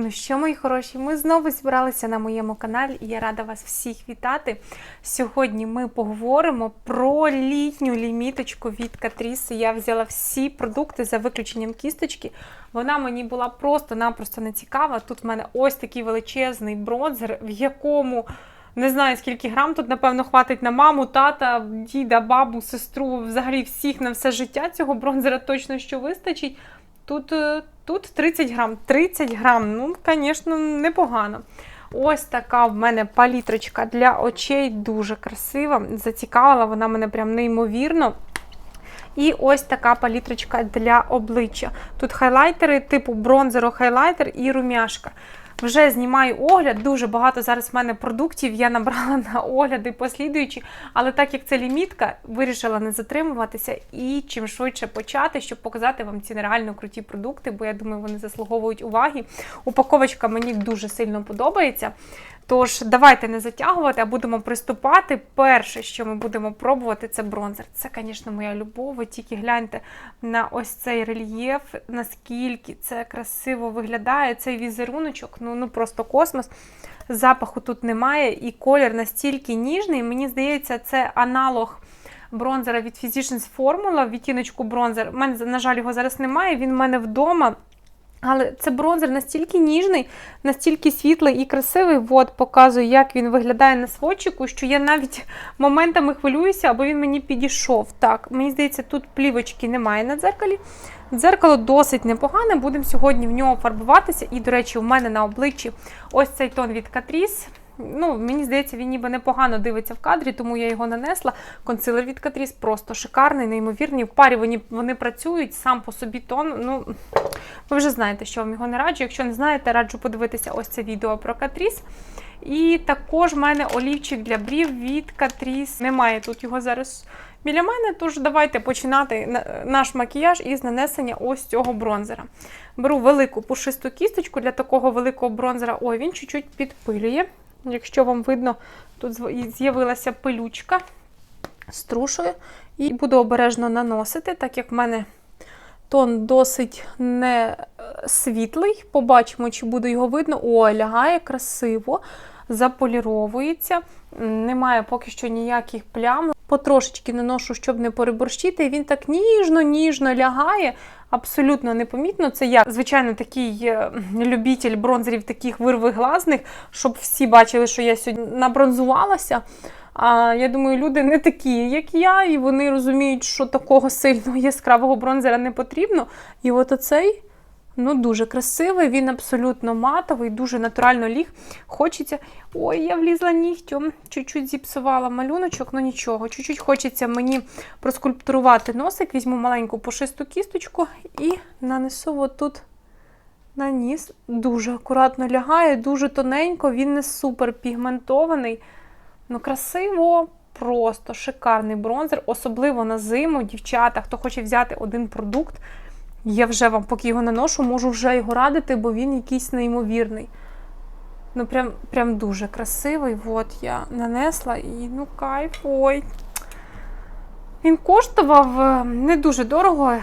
Ну що, мої хороші, ми знову зібралися на моєму каналі і я рада вас всіх вітати. Сьогодні ми поговоримо про літню ліміточку від Catrice. Я взяла всі продукти за виключенням кісточки. Вона мені була просто-напросто не цікава. Тут в мене ось такий величезний бронзер, в якому. Не знаю, скільки грам тут, напевно, хватить на маму, тата, діда, бабу, сестру, взагалі всіх на все життя цього бронзера точно що вистачить. Тут, е, тут 30 грам. 30 грам, ну, звісно, непогано. Ось така в мене палітрочка для очей, дуже красива. Зацікавила вона мене прям неймовірно. І ось така палітрочка для обличчя. Тут хайлайтери, типу бронзеро-хайлайтер і румяшка. Вже знімаю огляд, дуже багато зараз в мене продуктів я набрала на огляди послідуючі, але так як це лімітка, вирішила не затримуватися і чим швидше почати, щоб показати вам ці нереально круті продукти, бо я думаю, вони заслуговують уваги. Упаковочка мені дуже сильно подобається. Тож, давайте не затягувати, а будемо приступати. Перше, що ми будемо пробувати, це бронзер. Це, звісно, моя любов. Ви тільки гляньте на ось цей рельєф, наскільки це красиво виглядає, цей візеруночок, ну, ну просто космос. Запаху тут немає, і колір настільки ніжний. Мені здається, це аналог. Бронзера від Physicians Formula, відтіночку бронзер. У мене, на жаль, його зараз немає. Він в мене вдома. Але це бронзер настільки ніжний, настільки світлий і красивий. От показую, як він виглядає на сводчику, що я навіть моментами хвилююся, або він мені підійшов. Так, мені здається, тут плівочки немає на дзеркалі. Дзеркало досить непогане, будемо сьогодні в нього фарбуватися. І, до речі, у мене на обличчі ось цей тон від Catrice. Ну, Мені здається, він ніби непогано дивиться в кадрі, тому я його нанесла. Консилер від Catrice просто шикарний, неймовірний. В парі вони, вони працюють сам по собі тон. Ну, Ви вже знаєте, що вам його не раджу. Якщо не знаєте, раджу подивитися ось це відео про Catrice. І також в мене олівчик для брів від Catrice. Немає тут його зараз біля мене, тож давайте починати наш макіяж із нанесення ось цього бронзера. Беру велику пушисту кісточку для такого великого бронзера. Ой, він чуть-чуть підпилює. Якщо вам видно, тут з'явилася пилючка, струшую і буду обережно наносити, так як в мене тон досить не світлий. Побачимо, чи буде його видно. О, лягає красиво, заполіровується. Немає поки що ніяких плям. Потрошечки наношу, щоб не переборщити. І він так ніжно-ніжно лягає. Абсолютно непомітно. Це я, звичайно, такий любитель бронзерів, таких вирвиглазних, щоб всі бачили, що я сьогодні набронзувалася. А я думаю, люди не такі, як я, і вони розуміють, що такого сильного яскравого бронзера не потрібно. І от оцей. Ну, дуже красивий, він абсолютно матовий, дуже натурально ліг. Хочеться. Ой, я влізла нігтем, чуть-чуть зіпсувала малюночок, ну нічого. Чуть-чуть хочеться мені проскульптурувати носик. Візьму маленьку пушисту кісточку і нанесу отут на ніс. Дуже акуратно лягає, дуже тоненько, він не супер пігментований. Ну, красиво, просто шикарний бронзер, особливо на зиму, дівчата, хто хоче взяти один продукт. Я вже вам, поки його наношу, можу вже його радити, бо він якийсь неймовірний. Ну, прям прям дуже красивий. От я нанесла і ну кайф, ой. Він коштував е, не дуже дорого.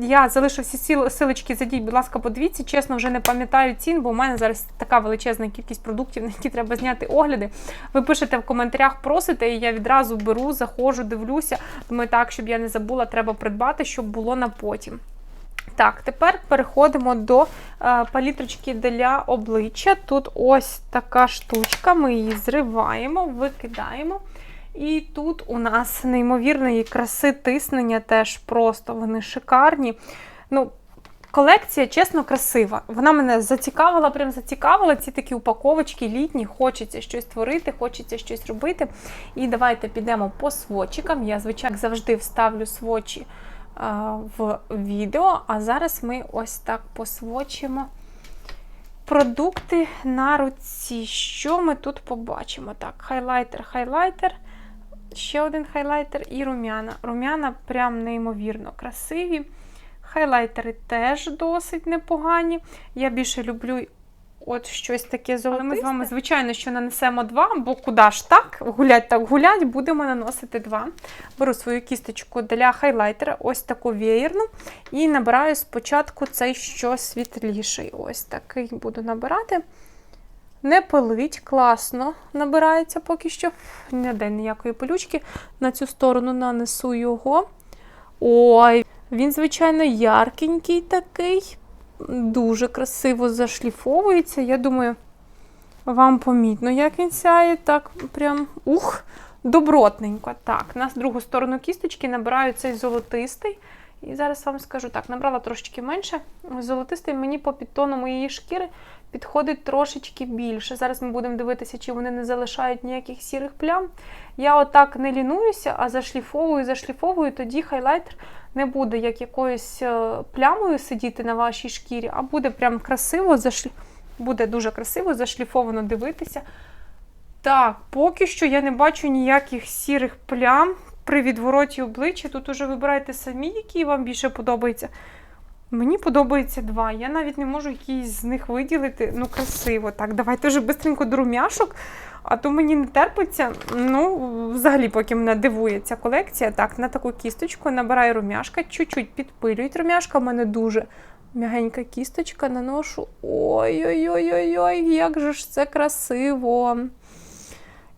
Я залишу всі силочки, зайдіть, будь ласка, подивіться. Чесно, вже не пам'ятаю цін, бо у мене зараз така величезна кількість продуктів, на які треба зняти огляди. Ви пишете в коментарях, просите, і я відразу беру, заходжу, дивлюся. Думаю, так, щоб я не забула, треба придбати, щоб було на потім. Так, тепер переходимо до е, палітрочки для обличчя. Тут ось така штучка, ми її зриваємо, викидаємо. І тут у нас неймовірної краси тиснення теж просто вони шикарні. Ну, Колекція, чесно, красива. Вона мене зацікавила, прям зацікавила. Ці такі упаковочки літні, хочеться щось творити, хочеться щось робити. І давайте підемо по свочикам. Я, звичайно, завжди вставлю свочі в відео. А зараз ми ось так посвочимо продукти на руці. Що ми тут побачимо? Так, хайлайтер, хайлайтер, ще один хайлайтер і рум'яна. Рум'яна прям неймовірно красиві. Хайлайтери теж досить непогані. Я більше люблю От щось таке золотисте. Ми з вами, звичайно, що нанесемо два, бо куди ж так? Гулять так гулять, будемо наносити два. Беру свою кісточку для хайлайтера, ось таку веєрну, і набираю спочатку цей що світліший. Ось такий буду набирати. Не пилить, класно набирається поки що. Ніде ніякої пилючки. На цю сторону нанесу його. Ой, він, звичайно, яркенький такий. Дуже красиво зашліфовується. Я думаю, вам помітно, як він сяє. Так, прям ух, добротненько. Так, на другу сторону кісточки набираю цей золотистий. І зараз вам скажу так, набрала трошечки менше. Золотистий мені по підтону моєї шкіри підходить трошечки більше. Зараз ми будемо дивитися, чи вони не залишають ніяких сірих плям. Я отак не лінуюся, а зашліфовую, зашліфовую, тоді хайлайтер не буде як якоюсь е, плямою сидіти на вашій шкірі, а буде прям красиво, зашлі... буде дуже красиво, зашліфовано дивитися. Так, поки що я не бачу ніяких сірих плям при відвороті обличчя. Тут уже вибирайте самі, які вам більше подобаються. Мені подобається два. Я навіть не можу якийсь з них виділити. Ну, красиво. Так, давайте вже швидко до румяшок, а то мені не терпиться. Ну, взагалі, поки мене дивує ця колекція. Так, на таку кісточку набираю румяшка, чуть-чуть підпилюють румяшка. У мене дуже м'ягенька кісточка, наношу. Ой-ой-ой, як же ж це красиво!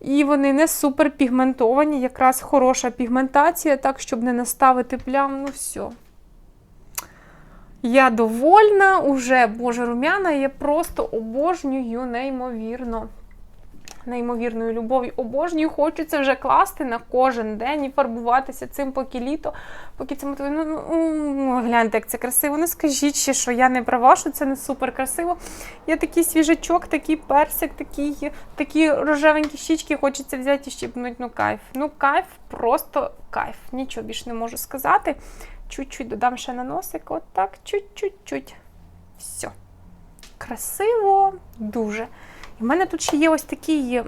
І вони не супер пігментовані, якраз хороша пігментація, так, щоб не наставити плям. Ну, все. Я довольна, уже, боже, румяна, я просто обожнюю неймовірно. Неймовірною любов'ю обожнюю, хочеться вже класти на кожен день і фарбуватися цим поки літо. Поки це мотивує. Ну, ну, гляньте, як це красиво. Не скажіть ще, що я не права, що це не супер красиво. Я такий свіжачок, такий персик, такий, такі рожевенькі щічки, хочеться взяти і щіпнути. Ну, кайф. Ну, кайф, просто кайф. Нічого більше не можу сказати. Чуть-чуть додам ще на носик. Отак, чуть-чуть-чуть. Все. Красиво, дуже. І в мене тут ще є ось такий,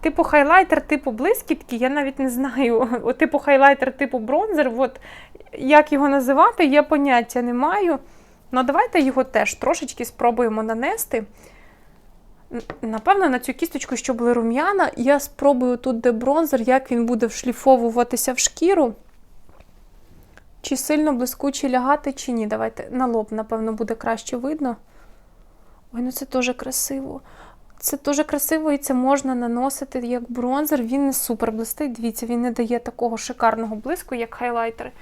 типу хайлайтер, типу блискітки. Я навіть не знаю, о, типу хайлайтер, типу бронзер. От, як його називати, я поняття не маю. Ну, давайте його теж трошечки спробуємо нанести. Напевно, на цю кісточку, що були рум'яна, я спробую тут, де бронзер, як він буде вшліфовуватися в шкіру. Чи сильно блискуче лягати, чи ні. Давайте на лоб, напевно, буде краще видно. Ой, ну це теж красиво. Це дуже красиво і це можна наносити як бронзер. Він не супер блистить. Дивіться, він не дає такого шикарного блиску, як хайлайтери.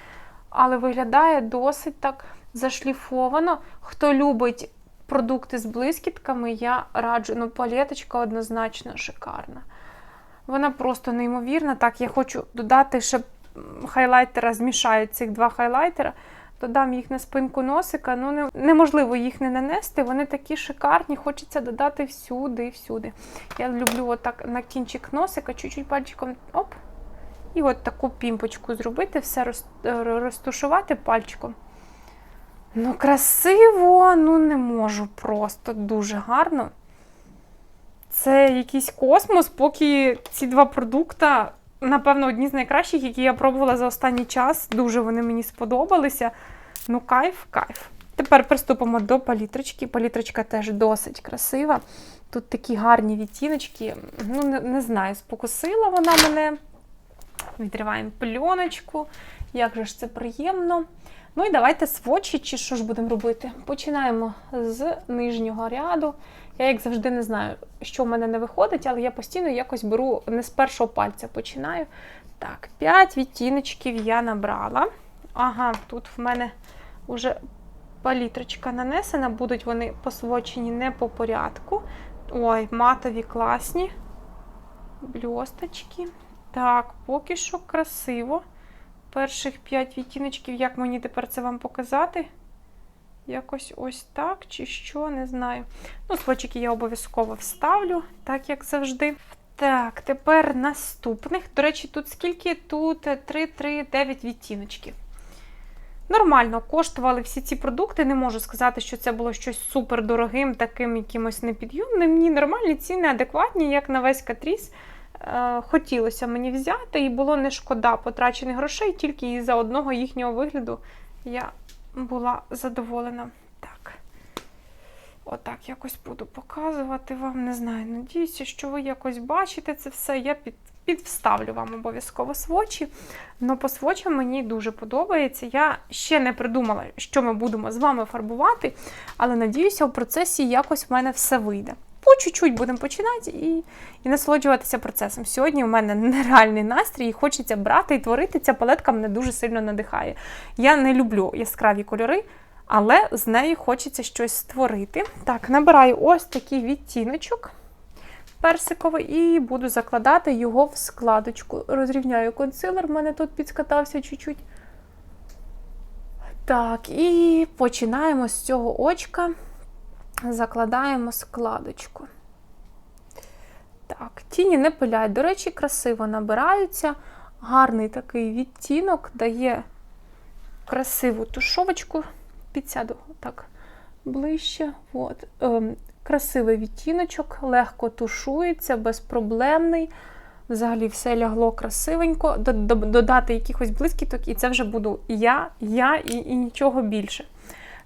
Але виглядає досить так зашліфовано. Хто любить продукти з блискітками, я раджу. Ну, палеточка однозначно шикарна. Вона просто неймовірна. Так, я хочу додати ще хайлайтера, змішаю цих два хайлайтера. Додам їх на спинку носика. Ну, не, неможливо їх не нанести. Вони такі шикарні, хочеться додати всюди всюди. Я люблю отак на кінчик носика, чуть-чуть пальчиком оп. І от таку пімпочку зробити, все роз, розтушувати пальчиком. Ну, красиво, ну не можу просто дуже гарно. Це якийсь космос, поки ці два продукти напевно, одні з найкращих, які я пробувала за останній час. Дуже вони мені сподобалися. Ну, кайф, кайф. Тепер приступимо до палітрочки. Палітрочка теж досить красива. Тут такі гарні відтіночки. Ну, не, не знаю, спокусила вона мене. Відриваємо пленочку. Як же ж це приємно. Ну і давайте свочі, чи що ж будемо робити. Починаємо з нижнього ряду. Я, як завжди, не знаю, що в мене не виходить, але я постійно якось беру не з першого пальця починаю. Так, 5 відтіночків я набрала. Ага, тут в мене вже палітрочка нанесена, будуть вони посвочені не по порядку. Ой, матові класні бльосточки. Так, поки що красиво. Перших 5 відтіночків, як мені тепер це вам показати? Якось ось так, чи що, не знаю. Ну, свочики я обов'язково вставлю, так як завжди. Так, тепер наступних. До речі, тут скільки? Тут 3-3-9 відтіночків. Нормально коштували всі ці продукти. Не можу сказати, що це було щось супер дорогим, таким якимось непідйомним. Ні, нормальні ціни, адекватні, як на весь катріс. Е, хотілося мені взяти, і було не шкода потрачених грошей, тільки із за одного їхнього вигляду я була задоволена. Так. Отак якось буду показувати вам. Не знаю, надіюся, що ви якось бачите це все. Я під, підвставлю вам обов'язково свочі. Но по свочам мені дуже подобається. Я ще не придумала, що ми будемо з вами фарбувати, але надіюся, у процесі якось в мене все вийде. По чуть-чуть будемо починати і, і насолоджуватися процесом. Сьогодні у мене нереальний настрій, і хочеться брати і творити. Ця палетка мене дуже сильно надихає. Я не люблю яскраві кольори, але з нею хочеться щось створити. Так, набираю ось такий відтіночок персиковий і буду закладати його в складочку. Розрівняю консилер, в мене тут підскатався чуть-чуть. Так, і починаємо з цього очка, закладаємо складочку. Так, тіні не пиляють. До речі, красиво набираються. Гарний такий відтінок дає красиву тушовочку. Підсяду так ближче. От. Ем, красивий відтіночок, легко тушується, безпроблемний. Взагалі все лягло красивенько. Додати якихось блискіток, і це вже буду я, я і, і нічого більше.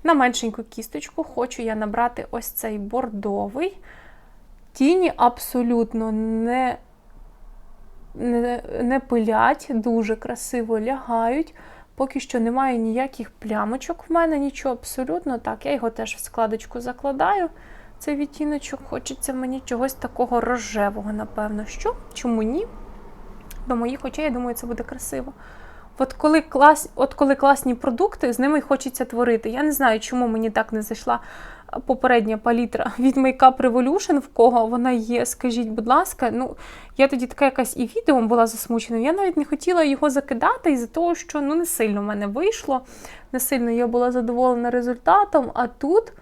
На меншеньку кісточку хочу я набрати ось цей бордовий. Тіні абсолютно не, не, не пилять, дуже красиво лягають. Поки що немає ніяких плямочок в мене, нічого абсолютно. Так, я його теж в складочку закладаю. Цей відтіночок, хочеться мені чогось такого рожевого, напевно. Що? Чому ні? До моїх очей, я думаю, це буде красиво. От коли клас, от коли класні продукти, з ними хочеться творити. Я не знаю, чому мені так не зайшла попередня палітра від Makeup Revolution, в кого вона є, скажіть, будь ласка. Ну, я тоді така якась і відео була засмучена. Я навіть не хотіла його закидати із-за того, що ну, не сильно в мене вийшло, не сильно я була задоволена результатом, а тут.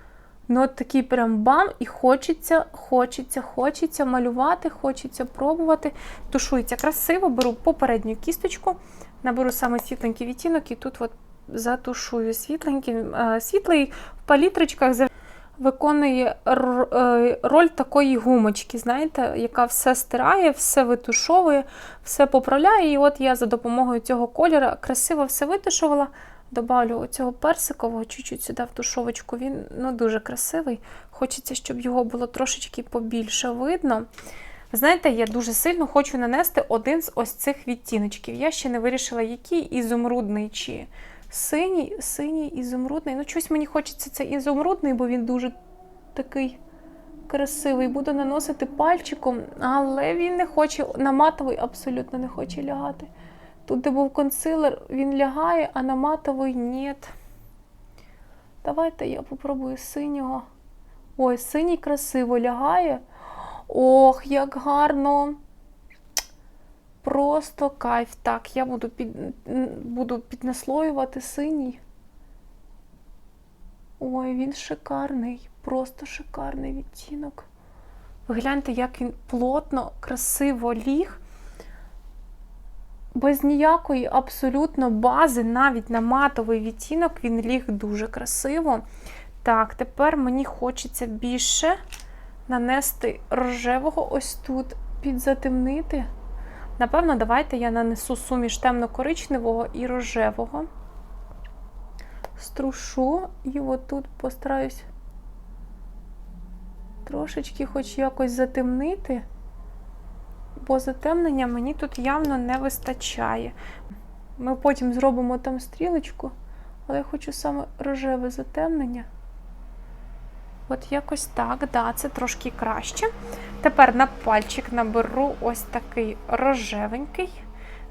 Ну, от такий прям бам, і хочеться, хочеться, хочеться малювати, хочеться пробувати. Тушується красиво, беру попередню кісточку, наберу саме світленький відтінок і тут от затушую світленький. Е, світлий в палітрочках виконує е, роль такої гумочки, знаєте, яка все стирає, все витушовує, все поправляє. І от я за допомогою цього кольора красиво все витушувала. Добавлю оцього персикового чуть-чуть сюди в тушовочку. Він ну, дуже красивий. Хочеться, щоб його було трошечки побільше видно. Знаєте, я дуже сильно хочу нанести один з ось цих відтіночків. Я ще не вирішила, який ізумрудний чи синій, синій ізумрудний. Ну, щось мені хочеться цей ізумрудний, бо він дуже такий красивий. Буду наносити пальчиком, але він не хоче, на матовий абсолютно не хоче лягати. Тут, де був консилер, він лягає, а на матовий ні. Давайте я попробую синього. Ой, синій красиво лягає. Ох, як гарно. Просто кайф. Так, я буду під, буду піднаслоювати синій. Ой, він шикарний, просто шикарний відтінок. Ви гляньте, як він плотно, красиво ліг без ніякої абсолютно бази, навіть на матовий відтінок, він ліг дуже красиво. Так, тепер мені хочеться більше нанести рожевого ось тут, підзатемнити. Напевно, давайте я нанесу суміш темно-коричневого і рожевого. Струшу і отут постараюсь трошечки хоч якось затемнити бо затемнення мені тут явно не вистачає. Ми потім зробимо там стрілочку, але я хочу саме рожеве затемнення. От якось так, да, це трошки краще. Тепер на пальчик наберу ось такий рожевенький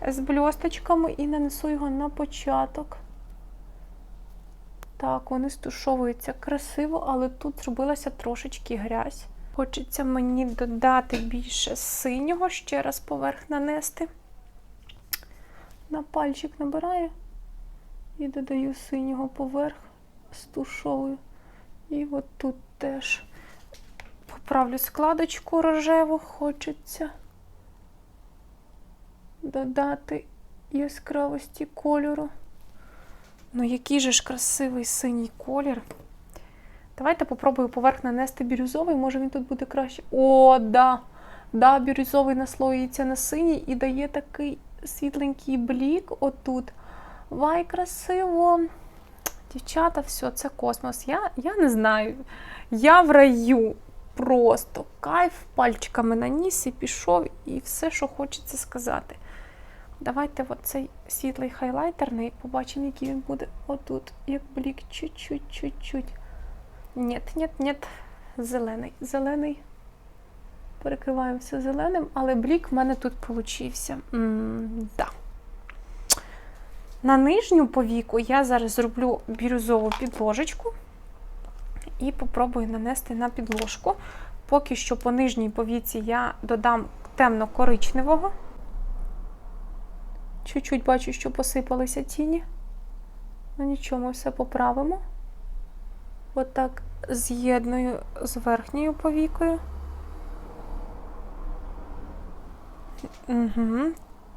з бльосточками і нанесу його на початок. Так, вони стушовуються красиво, але тут зробилася трошечки грязь. Хочеться мені додати більше синього, ще раз поверх нанести. На пальчик набираю і додаю синього поверх, стушовую. І от тут теж поправлю складочку рожеву, хочеться додати яскравості кольору. Ну, який же ж красивий синій колір. Давайте попробую поверх нанести бірюзовий, може він тут буде краще. О, да! Да, бірюзовий наслоюється на синій і дає такий світленький блік отут. Вай, красиво! Дівчата, все, це космос. Я, я не знаю. Я в раю. Просто кайф пальчиками наніс і пішов, і все, що хочеться сказати. Давайте цей світлий хайлайтерний, побачимо, який він буде отут, як блік, чуть-чуть, чуть-чуть. Ні, ні, ні, зелений. Зелений. Перекриваємося зеленим, але блік в мене тут получився. Да. На нижню повіку я зараз зроблю бірюзову підложечку і попробую нанести на підложку. Поки що по нижній повіці я додам темно-коричневого. Чуть-чуть бачу, що посипалися тіні. Ну нічого, ми все поправимо. Отак з'єдную з верхньою повікою. Угу.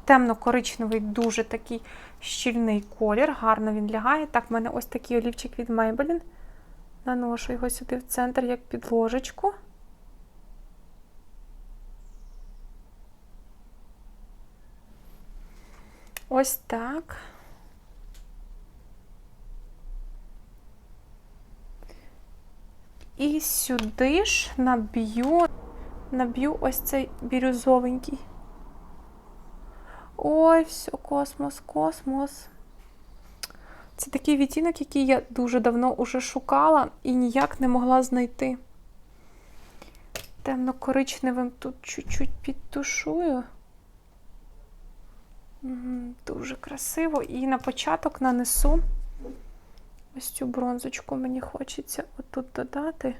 Темно-коричневий, дуже такий щільний колір, гарно він лягає. Так, в мене ось такий олівчик від Maybelline. Наношу його сюди в центр, як підложечку. Ось так. І сюди ж наб'ю, наб'ю ось цей бірюзовенький. Ой, все, космос, космос. Це такий відтінок, який я дуже давно уже шукала і ніяк не могла знайти. Темно-коричневим тут чуть-чуть підтушую. Дуже красиво. І на початок нанесу ось цю бронзочку мені хочеться отут додати.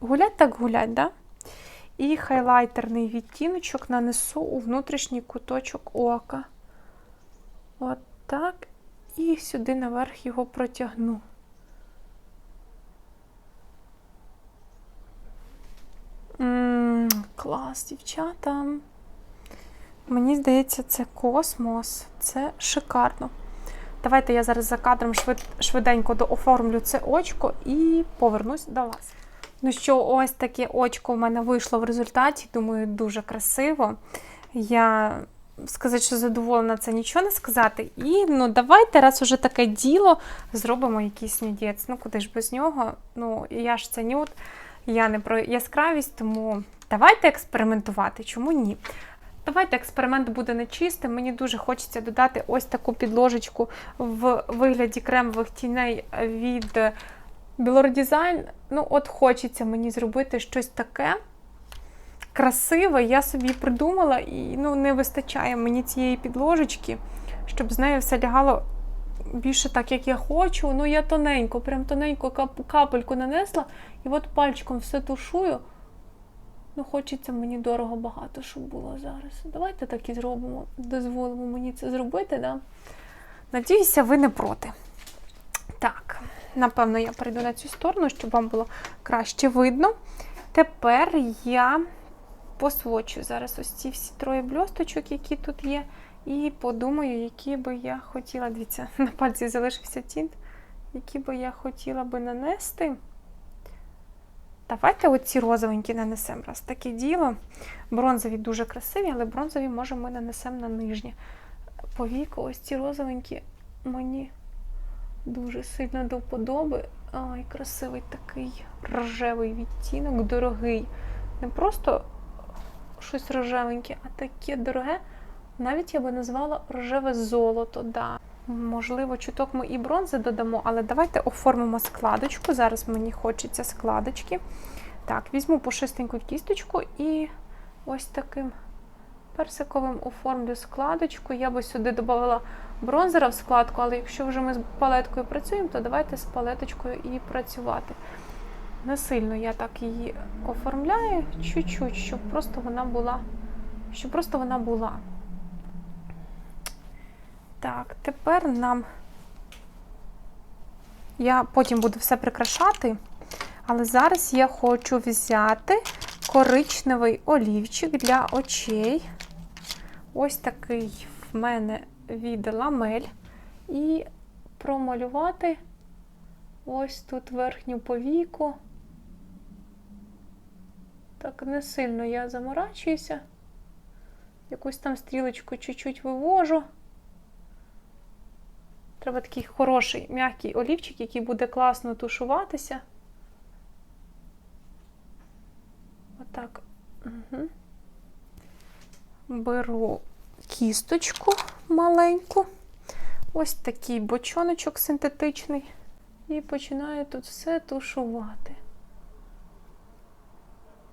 Гулять так гулять, да? І хайлайтерний відтіночок нанесу у внутрішній куточок ока. От так. І сюди наверх його протягну. Клас, дівчата. Мені здається, це космос, це шикарно. Давайте я зараз за кадром швид, швиденько дооформлю це очко і повернусь до вас. Ну що, ось таке очко в мене вийшло в результаті. Думаю, дуже красиво. Я сказати, що задоволена, це нічого не сказати. І ну, давайте, раз уже таке діло, зробимо якийсь нюдець. Ну, куди ж без нього? Ну, я ж це нюд, я не про яскравість, тому давайте експериментувати. Чому ні? Давайте експеримент буде нечистим. Мені дуже хочеться додати ось таку підложечку в вигляді кремових тіней від Білор Design. Ну, от хочеться мені зробити щось таке красиве. Я собі придумала, і ну, не вистачає мені цієї підложечки, щоб з нею все лягало більше так, як я хочу. Ну, я тоненько, прям тоненько кап капельку нанесла, і от пальчиком все тушую. Ну, хочеться мені дорого багато, щоб було зараз. Давайте так і зробимо. Дозволимо мені це зробити, да? Надіюся, ви не проти. Так, напевно, я перейду на цю сторону, щоб вам було краще видно. Тепер я посвочу зараз ось ці всі троє бльосточок, які тут є, і подумаю, які би я хотіла. Дивіться, на пальці залишився тінт, які би я хотіла би нанести. Давайте оці розовенькі нанесемо. Раз таке діло. Бронзові дуже красиві, але бронзові, може, ми нанесемо на нижнє. Повіку, ось ці розовенькі мені дуже сильно до вподоби. Ай, красивий такий рожевий відтінок, дорогий. Не просто щось рожевеньке, а таке дороге. Навіть я би назвала рожеве золото. Да. Можливо, чуток ми і бронзи додамо, але давайте оформимо складочку. Зараз мені хочеться складочки. Так, візьму пушистеньку кісточку і ось таким персиковим оформлю складочку. Я би сюди додала бронзера в складку, але якщо вже ми з палеткою працюємо, то давайте з палеточкою і працювати. Не сильно я так її оформляю, чуть-чуть, щоб просто вона була, щоб просто вона була. Так, тепер нам я потім буду все прикрашати, але зараз я хочу взяти коричневий олівчик для очей. Ось такий в мене від ламель. І промалювати ось тут верхню повіку. Так, не сильно я заморачуюся. Якусь там стрілочку чуть-чуть вивожу. Треба такий хороший, м'який олівчик, який буде класно тушуватися. Отак. Угу. Беру кісточку маленьку. Ось такий бочоночок синтетичний. І починаю тут все тушувати.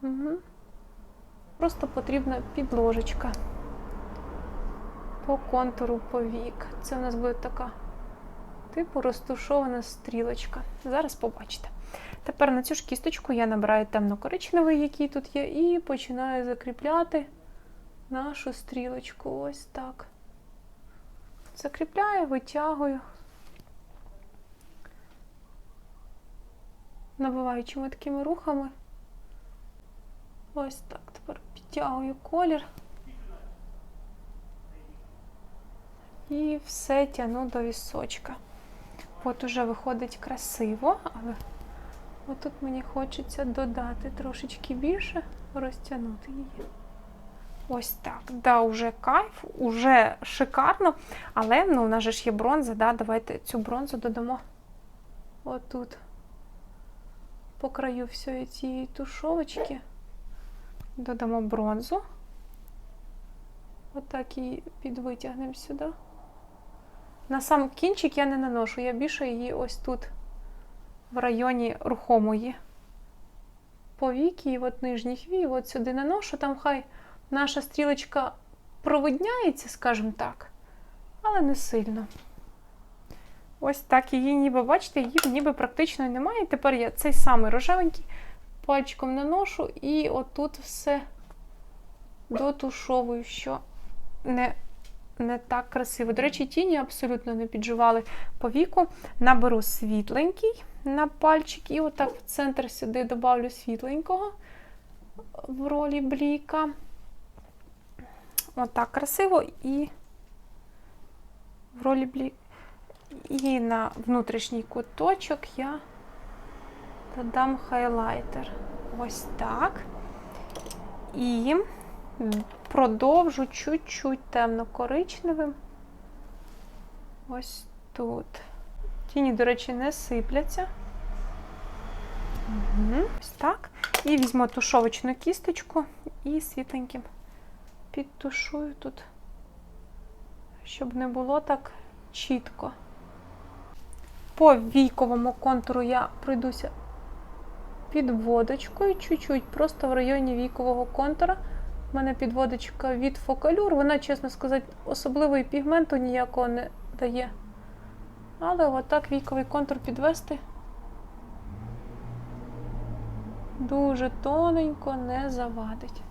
Угу. Просто потрібна підложечка по контуру повік. Це у нас буде така типу розтушована стрілочка. Зараз побачите. Тепер на цю ж кісточку я набираю темно-коричневий, який тут є, і починаю закріпляти нашу стрілочку. Ось так. Закріпляю, витягую. Набиваючими такими рухами. Ось так. Тепер підтягую колір. І все тяну до вісочка. От уже виходить красиво, але отут мені хочеться додати трошечки більше, розтягнути її. Ось так. Да, уже кайф, уже шикарно. Але ну, у нас же ж є бронза, да, давайте цю бронзу додамо отут. По краю всієї цієї тушовочки. Додамо бронзу. Отак її підвитягнемо сюди. На сам кінчик я не наношу, я більше її ось тут, в районі рухомої повіки, і от нижніх вій, от сюди наношу, там хай наша стрілочка провидняється, скажімо так, але не сильно. Ось так її ніби, бачите, її ніби практично немає. Тепер я цей самий рожевенький пальчиком наношу і отут все дотушовую, що не не так красиво. До речі, тіні абсолютно не підживали по віку. Наберу світленький на пальчик і отак в центр сюди добавлю світленького в ролі бліка. Отак красиво і в ролі бліка. І на внутрішній куточок я додам хайлайтер. Ось так. І продовжу чуть-чуть темно-коричневим. Ось тут. Тіні, до речі, не сипляться. Угу. Ось так. І візьму тушовочну кісточку і світленьким підтушую тут, щоб не було так чітко. По війковому контуру я пройдуся підводочкою, чуть-чуть, просто в районі вікового контура. У мене підводочка від фокалюр, вона, чесно сказати, особливої пігменту ніякого не дає. Але отак віковий контур підвести дуже тоненько не завадить.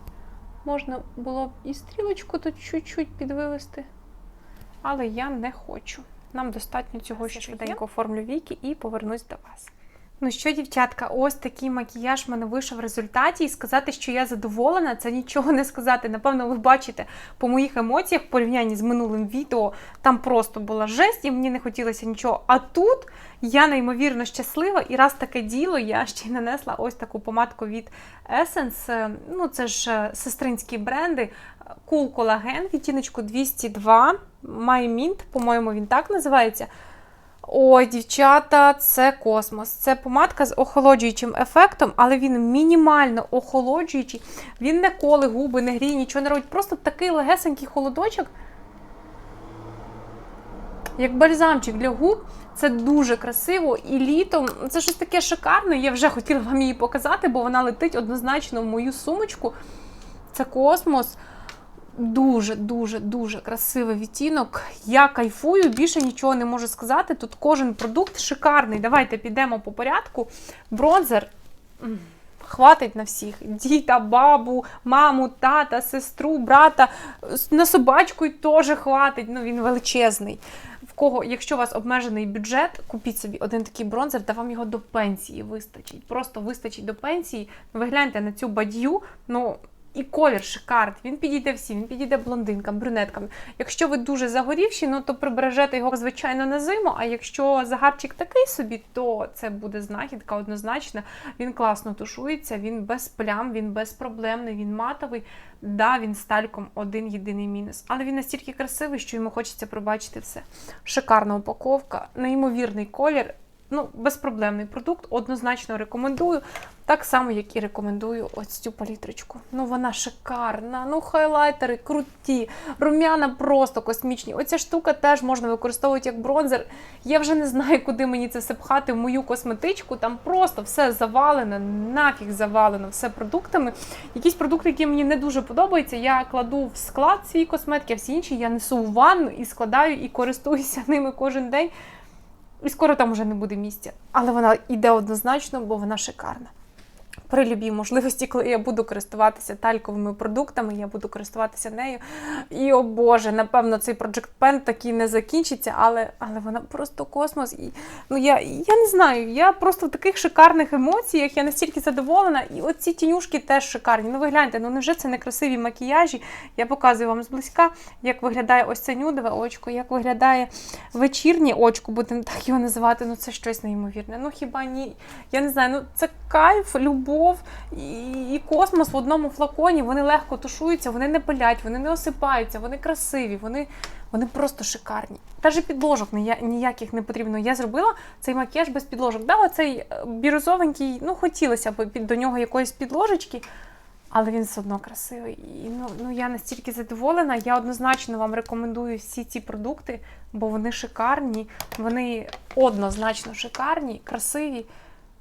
Можна було б і стрілочку тут чуть-чуть підвивести, але я не хочу. Нам достатньо цього, що швиденько оформлю віки і повернусь до вас. Ну що, дівчатка, ось такий макіяж в мене вийшов в результаті, і сказати, що я задоволена, це нічого не сказати. Напевно, ви бачите по моїх емоціях в порівнянні з минулим відео, там просто була жесть, і мені не хотілося нічого. А тут я неймовірно щаслива, і раз таке діло, я ще й нанесла ось таку помадку від Essence. Ну, це ж сестринські бренди. Cool Collagen, відтіночку 202, My Mint, по-моєму, він так називається. Ой, дівчата, це космос. Це помадка з охолоджуючим ефектом, але він мінімально охолоджуючий. Він не коле губи, не гріє, нічого не робить. Просто такий легесенький холодочок. Як бальзамчик для губ, це дуже красиво. І літом це щось таке шикарне. Я вже хотіла вам її показати, бо вона летить однозначно в мою сумочку. Це космос. Дуже-дуже дуже красивий відтінок. Я кайфую, більше нічого не можу сказати. Тут кожен продукт шикарний. Давайте підемо по порядку. Бронзер хватить на всіх: діта, бабу, маму, тата, сестру, брата. На собачку теж хватить. Ну, він величезний. В кого, якщо у вас обмежений бюджет, купіть собі один такий бронзер, та вам його до пенсії вистачить. Просто вистачить до пенсії. Ви гляньте на цю бадью. ну І колір шикарний, він підійде всім, він підійде блондинкам, брюнеткам. Якщо ви дуже загорівші, ну то прибережете його, звичайно, на зиму. А якщо загарчик такий собі, то це буде знахідка однозначно. Він класно тушується, він без плям, він безпроблемний, він матовий. Да, він з тальком один єдиний мінус. Але він настільки красивий, що йому хочеться пробачити все. Шикарна упаковка, неймовірний колір. Ну, безпроблемний продукт, однозначно рекомендую. Так само, як і рекомендую ось цю палітрочку. Ну, вона шикарна. Ну, хайлайтери круті, рум'яна просто космічні. Оця штука теж можна використовувати як бронзер. Я вже не знаю, куди мені це все пхати в мою косметичку. Там просто все завалено, нафіг завалено, все продуктами. Якісь продукти, які мені не дуже подобаються, я кладу в склад свій косметики, а всі інші я несу в ванну і складаю і користуюся ними кожен день. І скоро там уже не буде місця. Але вона йде однозначно, бо вона шикарна. При любій можливості, коли я буду користуватися тальковими продуктами, я буду користуватися нею. І о Боже, напевно, цей Project Pen такий не закінчиться, але, але вона просто космос. І, ну, я, я не знаю, я просто в таких шикарних емоціях, я настільки задоволена. І оці тінюшки теж шикарні. Ну ви гляньте, ну невже це не красиві макіяжі? Я показую вам зблизька, як виглядає ось це нюдове очко, як виглядає вечірнє очко, будемо так його називати. Ну це щось неймовірне. Ну хіба ні? Я не знаю, ну це кайф, любов і, і космос в одному флаконі. Вони легко тушуються, вони не пилять, вони не осипаються, вони красиві, вони, вони просто шикарні. Навіть підложок ніяких не потрібно. Я зробила цей макіяж без підложок. Да, оцей е, бірюзовенький, ну хотілося б до нього якоїсь підложечки. Але він все одно красивий. І ну, ну я настільки задоволена. Я однозначно вам рекомендую всі ці продукти, бо вони шикарні, вони однозначно шикарні, красиві.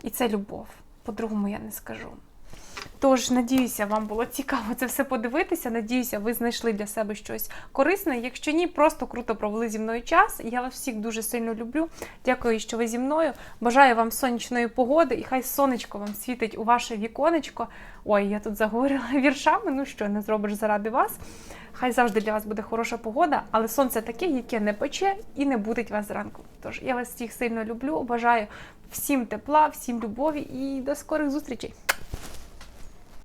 І це любов. По-другому я не скажу. Тож, надіюся, вам було цікаво це все подивитися. Надіюся, ви знайшли для себе щось корисне. Якщо ні, просто круто провели зі мною час. Я вас всіх дуже сильно люблю. Дякую, що ви зі мною. Бажаю вам сонячної погоди і хай сонечко вам світить у ваше віконечко. Ой, я тут заговорила віршами. Ну що не зробиш заради вас. Хай завжди для вас буде хороша погода, але сонце таке, яке не пече і не будить вас зранку. Тож я вас всіх сильно люблю. Бажаю всім тепла, всім любові і до скорих зустрічей.